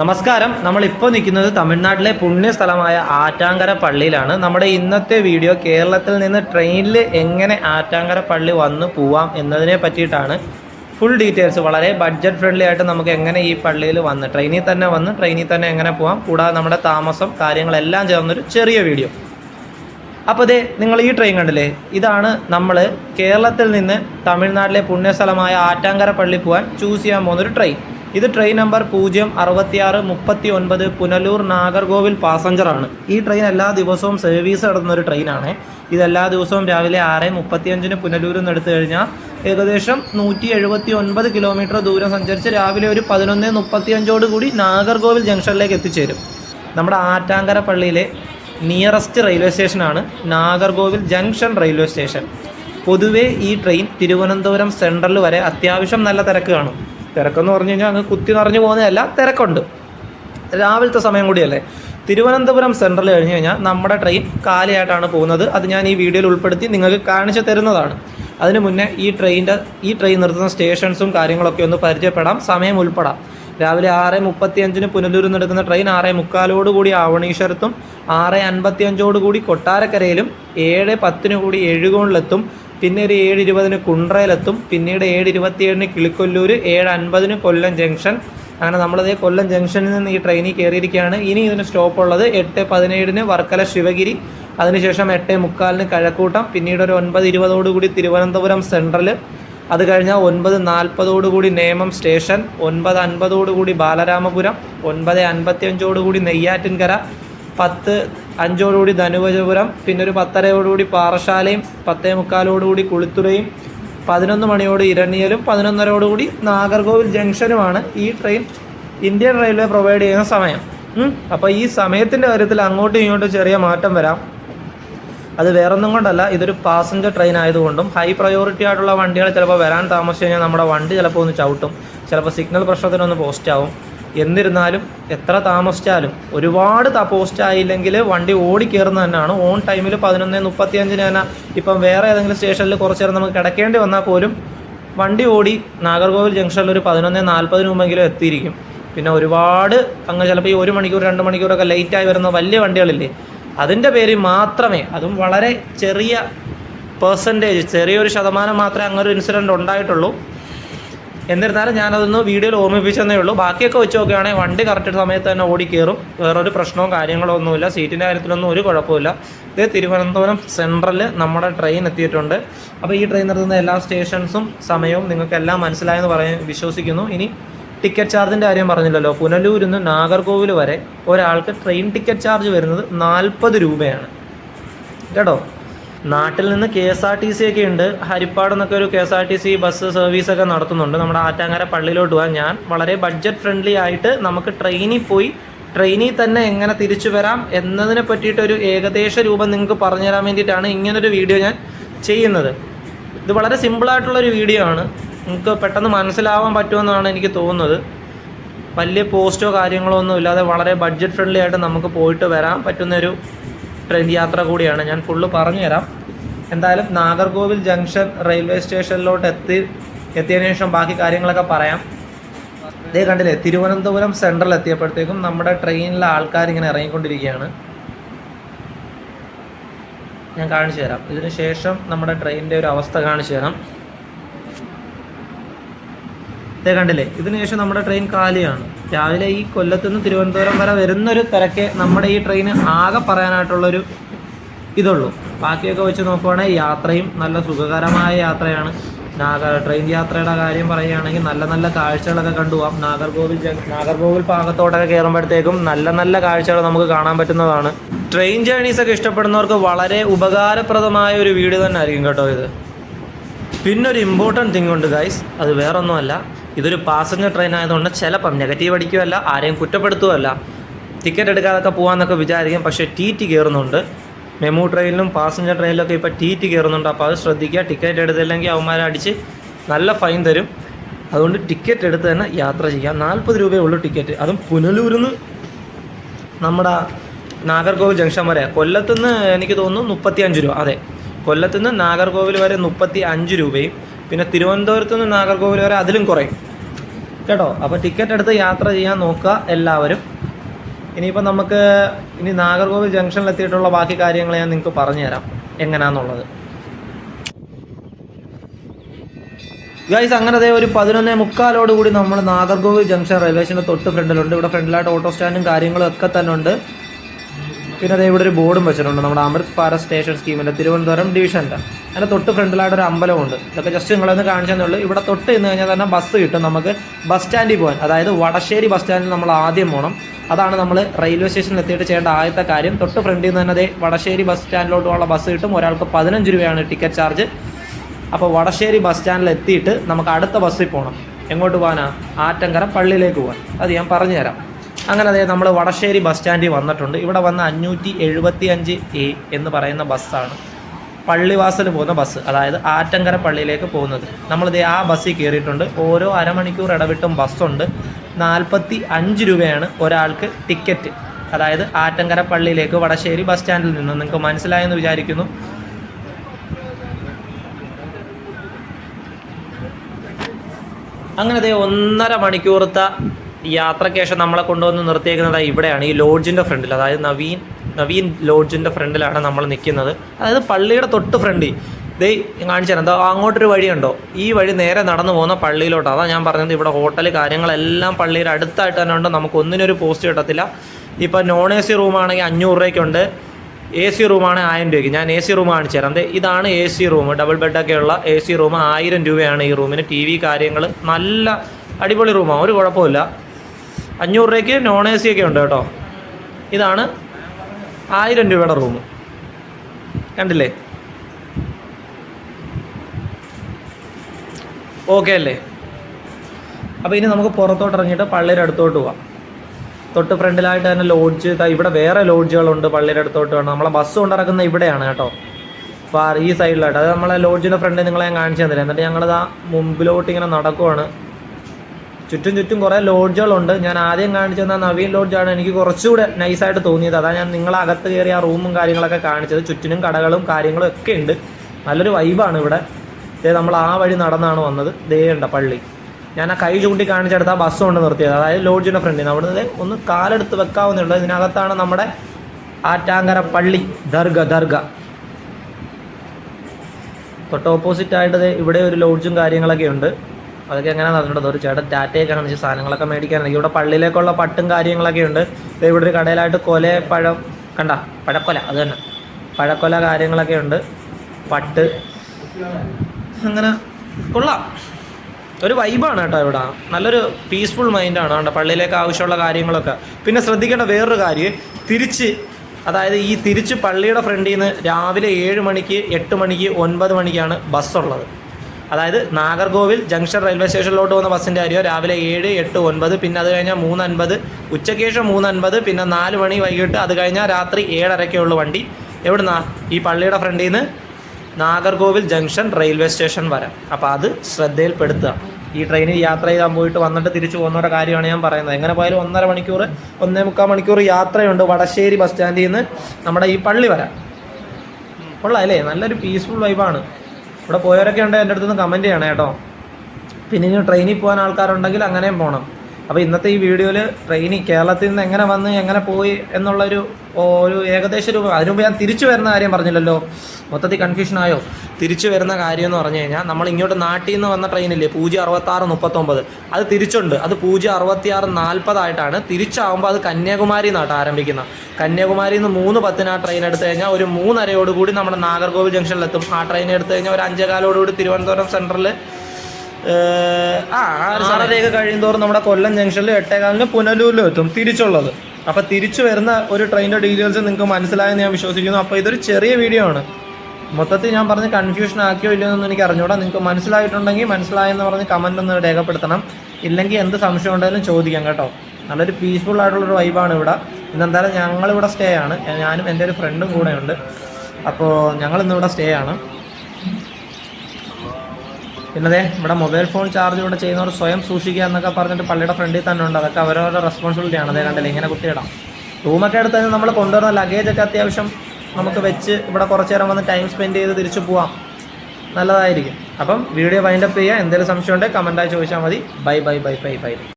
നമസ്കാരം. നമ്മൾ ഇപ്പോൾ നിൽക്കുന്നത് തമിഴ്നാട്ടിലെ പുണ്യസ്ഥലമായ ആറ്റാങ്കര പള്ളിയിലാണ്. നമ്മുടെ ഇന്നത്തെ വീഡിയോ കേരളത്തിൽ നിന്ന് ട്രെയിനിൽ എങ്ങനെ ആറ്റാങ്കര പള്ളി വന്നു പോവാം എന്നതിനെ പറ്റിയിട്ടാണ് ഫുൾ ഡീറ്റെയിൽസ് വളരെ ബഡ്ജറ്റ് ഫ്രണ്ട്ലി ആയിട്ട് നമുക്ക് എങ്ങനെ ഈ പള്ളിയിൽ വന്ന് ട്രെയിനിൽ തന്നെ വന്ന് ട്രെയിനിൽ തന്നെ എങ്ങനെ പോവാം കൂടാതെ നമ്മുടെ താമസം കാര്യങ്ങളെല്ലാം ചേർന്നൊരു ചെറിയ വീഡിയോ. അപ്പോൾ അതെ നിങ്ങൾ ഈ ട്രെയിൻ കണ്ടില്ലേ? ഇതാണ് നമ്മൾ കേരളത്തിൽ നിന്ന് തമിഴ്നാട്ടിലെ പുണ്യസ്ഥലമായ ആറ്റാങ്കര പള്ളി പോകാൻ ചൂസ് ചെയ്യാൻ പോകുന്നൊരു ട്രെയിൻ ഇത് ട്രെയിൻ നമ്പർ പൂജ്യം അറുപത്തിയാറ് മുപ്പത്തി ഒൻപത് പുനലൂർ നാഗർകോവിൽ പാസഞ്ചറാണ് ഈ ട്രെയിൻ എല്ലാ ദിവസവും സർവീസ് നടത്തുന്ന ഒരു ട്രെയിനാണ് ഇത് എല്ലാ ദിവസവും രാവിലെ ആറ് മുപ്പത്തിയഞ്ചിന് പുനലൂരിൽ നിന്ന് എടുത്തു കഴിഞ്ഞാൽ ഏകദേശം നൂറ്റി എഴുപത്തി ഒൻപത് കിലോമീറ്റർ ദൂരം സഞ്ചരിച്ച് രാവിലെ ഒരു പതിനൊന്ന് മുപ്പത്തിയഞ്ചോട് കൂടി നാഗർകോവിൽ ജംഗ്ഷനിലേക്ക് എത്തിച്ചേരും. നമ്മുടെ ആറ്റാങ്കര പള്ളിയിലെ നിയറസ്റ്റ് റെയിൽവേ സ്റ്റേഷനാണ് നാഗർകോവിൽ ജംഗ്ഷൻ റെയിൽവേ സ്റ്റേഷൻ പൊതുവേ ഈ ട്രെയിൻ തിരുവനന്തപുരം സെൻട്രൽ വരെ അത്യാവശ്യം നല്ല തിരക്ക് കാണും. തിരക്കെന്ന് പറഞ്ഞു കഴിഞ്ഞാൽ അങ്ങ് കുത്തി നിറഞ്ഞു പോകുന്നതല്ല തിരക്കുണ്ട്. രാവിലത്തെ സമയം കൂടിയല്ലേ? തിരുവനന്തപുരം സെൻട്രൽ കഴിഞ്ഞ് കഴിഞ്ഞാൽ നമ്മുടെ ട്രെയിൻ കാലിയായിട്ടാണ് പോകുന്നത്. അത് ഞാൻ ഈ വീഡിയോയിൽ ഉൾപ്പെടുത്തി നിങ്ങൾക്ക് കാണിച്ചു തരുന്നതാണ്. അതിന് മുന്നേ ഈ ട്രെയിനിന്റെ ഈ ട്രെയിൻ നിർത്തുന്ന സ്റ്റേഷൻസും കാര്യങ്ങളൊക്കെ ഒന്ന് പരിചയപ്പെടാം. സമയം ഉൾപ്പെടാം. രാവിലെ ആറ് മുപ്പത്തി അഞ്ചിന് പുനലൂരിൽ നിന്ന് എടുക്കുന്ന ട്രെയിൻ ആറ് മുക്കാലോടുകൂടി ആവണീശ്വരത്തും ആറ് അൻപത്തി അഞ്ചോടുകൂടി കൊട്ടാരക്കരയിലും ഏഴ് പത്തിന് കൂടി എഴുകോണിലെത്തും പിന്നെ ഒരു ഏഴ് ഇരുപതിന് കുണ്ട്രയിലെത്തും. പിന്നീട് ഏഴ് ഇരുപത്തിയേഴിന് കിളിക്കൊല്ലൂർ ഏഴ് അൻപതിന് കൊല്ലം ജംഗ്ഷൻ. അങ്ങനെ നമ്മളതേ കൊല്ലം ജംഗ്ഷനിൽ നിന്ന് ഈ ട്രെയിനിൽ കയറിയിരിക്കുകയാണ്. ഇനി ഇതിന് സ്റ്റോപ്പ് ഉള്ളത് എട്ട് പതിനേഴിന് വർക്കല ശിവഗിരി. അതിനുശേഷം എട്ട് മുക്കാലിന് കഴക്കൂട്ടം. പിന്നീട് ഒരു ഒൻപത് ഇരുപതോടുകൂടി തിരുവനന്തപുരം സെൻട്രൽ അത് കഴിഞ്ഞാൽ ഒൻപത് നാൽപ്പതോടുകൂടി നേമം സ്റ്റേഷൻ ഒൻപത് അൻപതോടുകൂടി ബാലരാമപുരം. ഒൻപത് അൻപത്തിയഞ്ചോടുകൂടി നെയ്യാറ്റിൻകര. പത്ത് അഞ്ചോടുകൂടി ധനുവജപുരം പിന്നെ ഒരു പത്തരയോടുകൂടി പാറശാലയും പത്തേ മുക്കാലോടുകൂടി കുളിത്തുറയും പതിനൊന്ന് മണിയോട് ഇരണിയലും പതിനൊന്നരയോടുകൂടി നാഗർകോവിൽ ജംഗ്ഷനുമാണ് ഈ ട്രെയിൻ ഇന്ത്യൻ റെയിൽവേ പ്രൊവൈഡ് ചെയ്യുന്ന സമയം. അപ്പോൾ ഈ സമയത്തിന്റെ കാര്യത്തിൽ അങ്ങോട്ടും ഇങ്ങോട്ടും ചെറിയ മാറ്റം വരാം. അത് വേറൊന്നും കൊണ്ടല്ല ഇതൊരു പാസഞ്ചർ ട്രെയിൻ ആയതുകൊണ്ടും ഹൈ പ്രയോറിറ്റി ആയിട്ടുള്ള വണ്ടികൾ ചിലപ്പോൾ വരാൻ താമസിച്ച് കഴിഞ്ഞാൽ നമ്മുടെ വണ്ടി ചിലപ്പോൾ ഒന്ന് ചവിട്ടും. ചിലപ്പോൾ സിഗ്നൽ പ്രശ്നത്തിനൊന്ന് പോസ്റ്റ് ആവും. എന്നിരുന്നാലും എത്ര താമസിച്ചാലും ഒരുപാട് പോസ്റ്റ് ആയില്ലെങ്കിൽ വണ്ടി ഓടി കയറുന്നത് തന്നെയാണ്. ഓൺ ടൈമിൽ പതിനൊന്ന് മുപ്പത്തി അഞ്ചിന് തന്നെ ഇപ്പം വേറെ ഏതെങ്കിലും സ്റ്റേഷനിൽ കുറച്ച് നേരം നമുക്ക് കിടക്കേണ്ടി വന്നാൽ പോലും വണ്ടി ഓടി നാഗർകോവിൽ ജംഗ്ഷനിൽ ഒരു പതിനൊന്ന് നാൽപ്പതിന് മുമ്പെങ്കിലും എത്തിയിരിക്കും. പിന്നെ ഒരുപാട് അങ്ങ് ചിലപ്പോൾ ഈ ഒരു മണിക്കൂർ രണ്ട് മണിക്കൂറൊക്കെ ലേറ്റായി വരുന്ന വലിയ വണ്ടികളില്ലേ? അതിന്റെ പേരിൽ മാത്രമേ അതും വളരെ ചെറിയ പെർസെന്റേജ് ചെറിയൊരു ശതമാനം മാത്രമേ അങ്ങനൊരു ഇൻസിഡന്റ് ഉണ്ടായിട്ടുള്ളൂ. എന്നിരുന്നാലും ഞാനതൊന്ന് വീഡിയോയിൽ ഓർമ്മിപ്പിച്ചെന്നേ ഉള്ളൂ. ബാക്കിയൊക്കെ വെച്ച് നോക്കുകയാണെങ്കിൽ വണ്ടി കറക്റ്റ് സമയത്ത് തന്നെ ഓടി കയറും. വേറൊരു പ്രശ്നവും കാര്യങ്ങളോ ഒന്നുമില്ല. സീറ്റിന്റെ കാര്യത്തിലൊന്നും ഒരു കുഴപ്പമില്ല ഇത് തിരുവനന്തപുരം സെൻട്രലിൽ നമ്മുടെ ട്രെയിൻ എത്തിയിട്ടുണ്ട്. അപ്പോൾ ഈ ട്രെയിൻ നിർത്തുന്ന എല്ലാ സ്റ്റേഷൻസും സമയവും നിങ്ങൾക്കെല്ലാം മനസ്സിലായെന്ന് പറയാൻ വിശ്വസിക്കുന്നു. ഇനി ടിക്കറ്റ് ചാർജിന്റെ കാര്യം പറഞ്ഞില്ലല്ലോ. പുനലൂരിൽ നിന്ന് നാഗർകോവിൽ വരെ ഒരാൾക്ക് ട്രെയിൻ ടിക്കറ്റ് ചാർജ് വരുന്നത് നാൽപ്പത് രൂപയാണ്. കേട്ടോ? നാട്ടിൽ നിന്ന് K S R T C ഒക്കെ ഉണ്ട്. ഹരിപ്പാട് എന്നൊക്കെ ഒരു K S R T C bus service ഒക്കെ നടത്തുന്നുണ്ട്. നമ്മുടെ ആറ്റാങ്കര പള്ളിയിലോട്ട് പോകാൻ ഞാൻ. വളരെ ബഡ്ജറ്റ് ഫ്രണ്ട്ലി ആയിട്ട് നമുക്ക് ട്രെയിനിൽ പോയി ട്രെയിനിൽ തന്നെ എങ്ങനെ തിരിച്ചു വരാം എന്നതിനെ പറ്റിയിട്ടൊരു ഏകദേശ രൂപം നിങ്ങൾക്ക് പറഞ്ഞു തരാൻ വേണ്ടിയിട്ടാണ് ഇങ്ങനൊരു വീഡിയോ ഞാൻ ചെയ്യുന്നത്. ഇത് വളരെ സിമ്പിളായിട്ടുള്ളൊരു വീഡിയോ ആണ്. നിങ്ങൾക്ക് പെട്ടെന്ന് മനസ്സിലാവാൻ പറ്റുമെന്നാണ് എനിക്ക് തോന്നുന്നത്. വലിയ പോസ്റ്റോ കാര്യങ്ങളോ ഒന്നും ഇല്ലാതെ വളരെ ബഡ്ജറ്റ് ഫ്രണ്ട്ലി ആയിട്ട് നമുക്ക് പോയിട്ട് വരാൻ പറ്റുന്നൊരു ട്രെയിൻ യാത്ര കൂടിയാണ്. ഞാൻ ഫുള്ള് പറഞ്ഞു തരാം എന്തായാലും നാഗർകോവിൽ ജംഗ്ഷൻ റെയിൽവേ സ്റ്റേഷനിലോട്ട് എത്തി എത്തിയതിനു ശേഷം ബാക്കി കാര്യങ്ങളൊക്കെ പറയാം. ഇതേ കണ്ടില്ലേ തിരുവനന്തപുരം സെൻട്രൽ എത്തിയപ്പോഴത്തേക്കും നമ്മുടെ ട്രെയിനിലെ ആൾക്കാർ ഇങ്ങനെ ഇറങ്ങിക്കൊണ്ടിരിക്കുകയാണ്. ഞാൻ കാണിച്ചു തരാം. ഇതിന് ശേഷം നമ്മുടെ ട്രെയിനിന്റെ ഒരു അവസ്ഥ കാണിച്ചു തരാം. ഇതേ കണ്ടില്ലേ ഇതിന് ശേഷം നമ്മുടെ ട്രെയിൻ കാലിയാണ്. രാവിലെ ഈ കൊല്ലത്ത് നിന്ന് തിരുവനന്തപുരം വരെ വരുന്നൊരു തിരക്ക് നമ്മുടെ ഈ ട്രെയിന് ആകെ പറയാനായിട്ടുള്ളൊരു ഇതുള്ളൂ. ബാക്കിയൊക്കെ വെച്ച് നോക്കുവാണെങ്കിൽ യാത്രയും നല്ല സുഖകരമായ യാത്രയാണ്. നാഗ ട്രെയിൻ യാത്രയുടെ കാര്യം പറയുകയാണെങ്കിൽ നല്ല നല്ല കാഴ്ചകളൊക്കെ കണ്ടുപോകാം നാഗർകോവിൽ നാഗർകോവിൽ ഭാഗത്തോട്ടൊക്കെ കയറുമ്പോഴത്തേക്കും നല്ല നല്ല കാഴ്ചകൾ നമുക്ക് കാണാൻ പറ്റുന്നതാണ്. ട്രെയിൻ ജേണീസ് ഒക്കെ ഇഷ്ടപ്പെടുന്നവർക്ക് വളരെ ഉപകാരപ്രദമായ ഒരു വീഡിയോ തന്നെ ആയിരിക്കും കേട്ടോ ഇത്. പിന്നൊരു ഇമ്പോർട്ടന്റ് തിങ് ഉണ്ട് ഗൈസ് അത് വേറൊന്നുമല്ല. ഇതൊരു പാസഞ്ചർ ട്രെയിൻ ആയതുകൊണ്ട് ചിലപ്പം നെഗറ്റീവ് അടിക്കുകയല്ല ആരെയും കുറ്റപ്പെടുത്തുകയല്ല. ടിക്കറ്റ് എടുക്കാതൊക്കെ പോകാമെന്നൊക്കെ വിചാരിക്കും പക്ഷേ ടി ടി കയറുന്നുണ്ട് മെമു ട്രെയിനിലും പാസഞ്ചർ ട്രെയിനിലൊക്കെ ഇപ്പോൾ ടി ടി കയറുന്നുണ്ട് അപ്പോൾ അത് ശ്രദ്ധിക്കുക ടിക്കറ്റ് എടുത്തില്ലെങ്കിൽ അവന്മാരെ അടിച്ച് നല്ല ഫൈൻ തരും. അതുകൊണ്ട് ടിക്കറ്റ് എടുത്ത് തന്നെ യാത്ര ചെയ്യാം. നാൽപ്പത് രൂപയേ ഉള്ളൂ ടിക്കറ്റ് അതും പുനലൂരിൽ നിന്ന് നമ്മുടെ നാഗർകോവിൽ ജംഗ്ഷൻ വരെ. കൊല്ലത്തുനിന്ന് എനിക്ക് തോന്നുന്നു മുപ്പത്തി അഞ്ച് രൂപ. അതെ. കൊല്ലത്തുനിന്ന് നാഗർകോവിൽ വരെ മുപ്പത്തി അഞ്ച് രൂപയും പിന്നെ തിരുവനന്തപുരത്ത് നിന്ന് നാഗർകോവിൽ വരെ അതിലും കുറയും കേട്ടോ? അപ്പോൾ ടിക്കറ്റ് എടുത്ത് യാത്ര ചെയ്യാൻ നോക്കുക എല്ലാവരും. ഇനിയിപ്പോൾ നമുക്ക് ഇനി നാഗർകോവിൽ ജംഗ്ഷനിൽ എത്തിയിട്ടുള്ള ബാക്കി കാര്യങ്ങൾ ഞാൻ നിങ്ങൾക്ക് പറഞ്ഞു തരാം എങ്ങനെയാണെന്നുള്ളത് ഗൈസ് അങ്ങനെ അതേ ഒരു പതിനൊന്നേ മുക്കാലോട് കൂടി നമ്മൾ നാഗർകോവിൽ ജംഗ്ഷൻ റെയിൽവേ സ്റ്റേഷന്റെ തൊട്ട് ഫ്രണ്ടിലുണ്ട് ഇവിടെ ഫ്രണ്ടിലായിട്ട് ഓട്ടോ സ്റ്റാൻഡും കാര്യങ്ങളും ഒക്കെ തന്നെ ഉണ്ട്. പിന്നെ അതേ ഇവിടെ ഒരു ബോർഡും വെച്ചിട്ടുണ്ട്. നമ്മുടെ അമൃത് പാറ സ്റ്റേഷൻ സ്കീമിന്റെ തിരുവനന്തപുരം ഡിവിഷന്റെ അതിന്റെ തൊട്ട് ഫ്രണ്ടിലായിട്ട് ഒരു അമ്പലമുണ്ട് ഇതൊക്കെ ജസ്റ്റ് നിങ്ങളൊന്ന് കാണിച്ചെന്നുള്ളൂ ഇവിടെ തൊട്ട് ഇന്ന് കഴിഞ്ഞാൽ തന്നെ ബസ് കിട്ടും. നമുക്ക് ബസ് സ്റ്റാൻഡിൽ പോകാൻ അതായത് വടശ്ശേരി ബസ് സ്റ്റാൻഡിൽ നമ്മൾ ആദ്യം പോകണം അതാണ് നമ്മൾ റെയിൽവേ സ്റ്റേഷനിൽ എത്തിയിട്ട് ചെയ്യേണ്ട ആദ്യത്തെ കാര്യം. തൊട്ട് ഫ്രണ്ടിൽ നിന്ന് തന്നെ അതേ വടശ്ശേരി ബസ് സ്റ്റാൻഡിലോട്ടുള്ള ബസ് കിട്ടും. ഒരാൾക്ക് പതിനഞ്ച് രൂപയാണ് ടിക്കറ്റ് ചാർജ് അപ്പോൾ വടശ്ശേരി ബസ് സ്റ്റാൻഡിൽ എത്തിയിട്ട് നമുക്ക് അടുത്ത ബസ്സിൽ പോകണം എങ്ങോട്ട് പോകാനാ ആറ്റങ്കര പള്ളിയിലേക്ക് പോകാൻ അത് ഞാൻ പറഞ്ഞുതരാം. അങ്ങനെ അതേ നമ്മൾ വടശ്ശേരി ബസ് സ്റ്റാൻഡിൽ വന്നിട്ടുണ്ട്. ഇവിടെ വന്ന അഞ്ഞൂറ്റി എഴുപത്തി അഞ്ച് എ എന്ന് പറയുന്ന ബസ്സാണ്. പള്ളിവാസൽ പോകുന്ന ബസ് അതായത് ആറ്റങ്കര പള്ളിയിലേക്ക് പോകുന്നത്. നമ്മളിത് ആ ബസ്സിൽ കയറിയിട്ടുണ്ട്. ഓരോ അരമണിക്കൂർ ഇടവിട്ടും ബസ്സുണ്ട്. നാൽപ്പത്തി അഞ്ച് രൂപയാണ് ഒരാൾക്ക് ടിക്കറ്റ്. അതായത് ആറ്റങ്കര പള്ളിയിലേക്ക് വടശ്ശേരി ബസ് സ്റ്റാൻഡിൽ നിന്ന്. നിങ്ങൾക്ക് മനസ്സിലായെന്ന് വിചാരിക്കുന്നു. അങ്ങനെ ദേ ഒന്നര മണിക്കൂറത്തെ യാത്രയ്ക്ക് ശേഷം നമ്മളെ കൊണ്ടുവന്ന് നിർത്തിയേക്കുന്നത് ഇവിടെയാണ് ഈ ലോഡ്ജിന്റെ ഫ്രണ്ടിൽ. അതായത് നവീൻ നവീൻ ലോഡ്ജിന്റെ ഫ്രണ്ടിലാണ് നമ്മൾ നിൽക്കുന്നത്. അതായത് പള്ളിയുടെ തൊട്ട് ഫ്രണ്ടിൽ. ദേ കാണിച്ചു തരാം. എന്താ അങ്ങോട്ടൊരു വഴിയുണ്ടോ? ഈ വഴി നേരെ നടന്നു പോകുന്ന പള്ളിയിലോട്ട്. അതാ ഞാൻ പറഞ്ഞത് ഇവിടെ ഹോട്ടൽ കാര്യങ്ങളെല്ലാം പള്ളിയുടെ അടുത്തായിട്ട് തന്നെ ഉണ്ട്. നമുക്ക് ഒന്നിനൊരു പോസ്റ്റ് കിട്ടത്തില്ല. ഇപ്പോൾ നോൺ എ സി റൂമാണെങ്കിൽ അഞ്ഞൂറ് രൂപയ്ക്കുണ്ട്. എ സി റൂമാണ് ആയിരം രൂപയ്ക്ക്. ഞാൻ എ സി റൂം കാണിച്ചു തരാം. ഇതാണ് എ സി റൂം. ഡബിൾ ബെഡൊക്കെ ഉള്ള എ സി റൂം. ആയിരം രൂപയാണ് ഈ റൂമിന്. ടി വി കാര്യങ്ങൾ നല്ല അടിപൊളി റൂമാണ് ഒരു കുഴപ്പമില്ല അഞ്ഞൂറ് രൂപയ്ക്ക് നോൺ എ സി ഒക്കെ ഉണ്ട് കേട്ടോ. ഇതാണ് ആയിരം രൂപയുടെ റൂം. കണ്ടില്ലേ? ഓക്കെ അല്ലേ? അപ്പോൾ ഇനി നമുക്ക് പുറത്തോട്ട് ഇറങ്ങിയിട്ട് പള്ളിയുടെ അടുത്തോട്ട് പോവാം. തൊട്ട് ഫ്രണ്ടിലായിട്ട് തന്നെ ലോഡ്ജ് ഇവിടെ വേറെ ലോഡ്ജുകളുണ്ട് പള്ളിയുടെ അടുത്തോട്ട് വേണം. നമ്മളെ ബസ് കൊണ്ടിറക്കുന്ന ഇവിടെയാണ് കേട്ടോ. അപ്പോൾ ഈ സൈഡിലായിട്ട് അത് നമ്മളെ ലോഡ്ജിന്റെ ഫ്രണ്ട് നിങ്ങളെ ഞാൻ കാണിച്ചു തന്നില്ല? എന്നിട്ട് ഞങ്ങളിതാ മുമ്പിലോട്ട് ഇങ്ങനെ നടക്കുവാണ്. ചുറ്റും ചുറ്റും കുറേ ലോഡ്ജുകളുണ്ട്. ഞാൻ ആദ്യം കാണിച്ചു തന്ന നവീൻ ലോഡ്ജാണ്. എനിക്ക് കുറച്ചുകൂടെ നൈസായിട്ട് തോന്നിയത്. അതാ ഞാൻ നിങ്ങളെ അകത്ത് കയറി ആ റൂമും കാര്യങ്ങളൊക്കെ കാണിച്ചത്. ചുറ്റിനും കടകളും കാര്യങ്ങളും ഒക്കെ ഉണ്ട്. നല്ലൊരു വൈബാണ് ഇവിടെ. ഇതേ നമ്മൾ ആ വഴി നടന്നാണ് വന്നത്. ദേ ഉണ്ട പള്ളി. ഞാൻ ആ കൈ ചൂണ്ടി കാണിച്ചെടുത്ത് ആ ബസ് കൊണ്ട് നിർത്തിയത്. അതായത് ലോഡ്ജിന്റെ ഫ്രണ്ടിൽ അവിടുന്ന് ഒന്ന് കാലെടുത്ത് വെക്കാവുന്നുള്ളത് ഇതിനകത്താണ് നമ്മുടെ ആറ്റാങ്കര പള്ളി. ദർഗ ദർഗ. തൊട്ട് ഓപ്പോസിറ്റ് ആയിട്ട് ഇവിടെ ഒരു ലോഡ്ജും കാര്യങ്ങളൊക്കെ ഉണ്ട്. അതൊക്കെ എങ്ങനെ നടന്നിട്ടുണ്ട് ഒരു ചേട്ടൻ ടാറ്റയൊക്കെ കാണിച്ച് സാധനങ്ങളൊക്കെ മേടിക്കാൻ ഇവിടെ പള്ളിയിലേക്കുള്ള പട്ടും കാര്യങ്ങളൊക്കെ ഉണ്ട്. ഇവിടെ ഒരു കടയിലായിട്ട് കൊല പഴം കണ്ട? പഴക്കൊല അത് തന്നെ. പഴക്കൊല കാര്യങ്ങളൊക്കെ ഉണ്ട്. പട്ട്. അങ്ങനെ കൊള്ളാം. ഒരു വൈബാണ് കേട്ടോ ഇവിടെ. നല്ലൊരു പീസ്ഫുൾ മൈൻഡാണ് കേട്ടോ പള്ളിയിലേക്ക് ആവശ്യമുള്ള കാര്യങ്ങളൊക്കെ. പിന്നെ ശ്രദ്ധിക്കേണ്ട വേറൊരു കാര്യം. തിരിച്ച് അതായത് ഈ തിരിച്ച് പള്ളിയുടെ ഫ്രണ്ടിൽ നിന്ന് രാവിലെ ഏഴ് മണിക്ക് എട്ട് മണിക്ക് ഒൻപത് മണിക്കാണ് ബസ്സുള്ളത്. അതായത് നാഗർകോവിൽ ജംഗ്ഷൻ റെയിൽവേ സ്റ്റേഷനിലോട്ട് പോകുന്ന ബസ്സിന്റെ കാര്യം രാവിലെ ഏഴ് എട്ട് ഒൻപത് പിന്നെ അത് കഴിഞ്ഞാൽ മൂന്ന് അൻപത് ഉച്ചയ്ക്ക് ശേഷം മൂന്ന് അൻപത് പിന്നെ നാല് മണി വൈകിട്ട് അത് കഴിഞ്ഞാൽ രാത്രി ഏഴരയ്ക്കുള്ള വണ്ടി. എവിടുന്നാ? ഈ പള്ളിയുടെ ഫ്രണ്ടിൽ നിന്ന് നാഗർകോവിൽ ജംഗ്ഷൻ റെയിൽവേ സ്റ്റേഷൻ വരെ. അപ്പോൾ അത് ശ്രദ്ധയിൽപ്പെടുത്തുക. ഈ ട്രെയിനിൽ യാത്ര ചെയ്താൽ പോയിട്ട് വന്നിട്ട് തിരിച്ചു പോകുന്നവരുടെ കാര്യമാണ് ഞാൻ പറയുന്നത്. എങ്ങനെ പോയാലും ഒന്നര മണിക്കൂർ ഒന്നേ മുക്കാൽ മണിക്കൂർ യാത്രയുണ്ട് വടശ്ശേരി ബസ് സ്റ്റാൻഡിൽ നിന്ന് നമ്മുടെ ഈ പള്ളി വരെ. കൊള്ളാം അല്ലേ? നല്ലൊരു പീസ്ഫുൾ വൈബാണ് ഇവിടെ പോയവരൊക്കെ ഉണ്ടെങ്കിൽ എന്റെ അടുത്തുനിന്ന് കമന്റ് ചെയ്യണം കേട്ടോ പിന്നെ ഇനി ട്രെയിനിൽ പോകാൻ ആൾക്കാരുണ്ടെങ്കിൽ അങ്ങനെയും പോകണം അപ്പോൾ ഇന്നത്തെ ഈ വീഡിയോയിൽ ട്രെയിനിൽ കേരളത്തിൽ നിന്ന് എങ്ങനെ വന്ന് എങ്ങനെ പോയി എന്നുള്ളൊരു ഒരു ഏകദേശ രൂപം. അതിനുമുമ്പ് ഞാൻ തിരിച്ചു വരുന്ന കാര്യം പറഞ്ഞില്ലല്ലോ? മൊത്തത്തിൽ കൺഫ്യൂഷൻ ആയോ? തിരിച്ചു വരുന്ന കാര്യം എന്ന് പറഞ്ഞു കഴിഞ്ഞാൽ നമ്മൾ ഇങ്ങോട്ട് നാട്ടിൽ നിന്ന് വന്ന ട്രെയിനില്ലേ പൂജ്യം അറുപത്താറ് മുപ്പത്തൊമ്പത്. അത് തിരിച്ചുണ്ട്. അത് പൂജ്യം അറുപത്തിയാറ് നാൽപ്പതായിട്ടാണ് തിരിച്ചാകുമ്പോൾ അത് കന്യാകുമാരി നിന്നാണ് ആരംഭിക്കുന്നത്. കന്യാകുമാരി നിന്ന് മൂന്ന് പത്തിന് ആ ട്രെയിൻ എടുത്തു കഴിഞ്ഞാൽ ഒരു മൂന്നരയോടുകൂടി നമ്മുടെ നാഗർകോവിൽ ജംഗ്ഷനിലെത്തും ആ ട്രെയിൻ എടുത്തു കഴിഞ്ഞാൽ ഒരു അഞ്ചേകാലോടുകൂടി തിരുവനന്തപുരം സെൻട്രൽ ആ ആറരയൊക്കെ കഴിയുന്തോറും നമ്മുടെ കൊല്ലം ജംഗ്ഷനിൽ എട്ടേകാലിന് പുനലൂരിലും എത്തും തിരിച്ചുള്ളത്. അപ്പോൾ തിരിച്ചു വരുന്ന ഒരു ട്രെയിനിന്റെ ഡീറ്റെയിൽസ് നിങ്ങൾക്ക് മനസ്സിലായെന്ന് ഞാൻ വിശ്വസിക്കുന്നു. അപ്പോൾ ഇതൊരു ചെറിയ വീഡിയോ ആണ്. മൊത്തത്തിൽ ഞാൻ പറഞ്ഞ് കൺഫ്യൂഷൻ ആക്കിയോ ഇല്ലയോ എന്നൊന്നും എനിക്ക് അറിഞ്ഞൂടാ. നിങ്ങൾക്ക് മനസ്സിലായിട്ടുണ്ടെങ്കിൽ മനസ്സിലായെന്ന് പറഞ്ഞ് കമന്റ് ഒന്ന് രേഖപ്പെടുത്തണം. ഇല്ലെങ്കിൽ എന്ത് സംശയം ഉണ്ടെങ്കിലും ചോദിക്കാം കേട്ടോ. നല്ലൊരു പീസ്ഫുൾ ആയിട്ടുള്ളൊരു വൈബാണ് ഇവിടെ. ഇന്നെന്തായാലും ഞങ്ങളിവിടെ സ്റ്റേ ആണ്. ഞാനും എന്റെ ഒരു ഫ്രണ്ടും കൂടെ ഉണ്ട് അപ്പോൾ ഞങ്ങളിന്നിവിടെ സ്റ്റേ ആണ്. പിന്നെ അതെ ഇവിടെ മൊബൈൽ ഫോൺ ചാർജ് ഇവിടെ ചെയ്യുന്നവർ സ്വയം സൂക്ഷിക്കുക എന്നൊക്കെ പറഞ്ഞിട്ട് പള്ളിയുടെ ഫ്രണ്ടിൽ തന്നെ ഉണ്ട്. അതൊക്കെ അവരവരുടെ റെസ്പോൺസിബിലിറ്റി ആണ്. അതേ കണ്ടില്ല ഇങ്ങനെ കുട്ടിയിടാം റൂമൊക്കെ എടുത്ത് തന്നെ നമ്മൾ കൊണ്ടുവരുന്ന ലഗേജ് ഒക്കെ അത്യാവശ്യം നമുക്ക് വെച്ച് ഇവിടെ കുറച്ച് നേരം വന്ന് ടൈം സ്പെൻഡ് ചെയ്ത് തിരിച്ചു പോവാം. നല്ലതായിരിക്കും. അപ്പം വീഡിയോ വൈൻഡപ്പ് ചെയ്യുക. എന്തെങ്കിലും സംശയം ഉണ്ടെങ്കിൽ കമന്റായി ചോദിച്ചാൽ മതി. Bye bye bye bye bye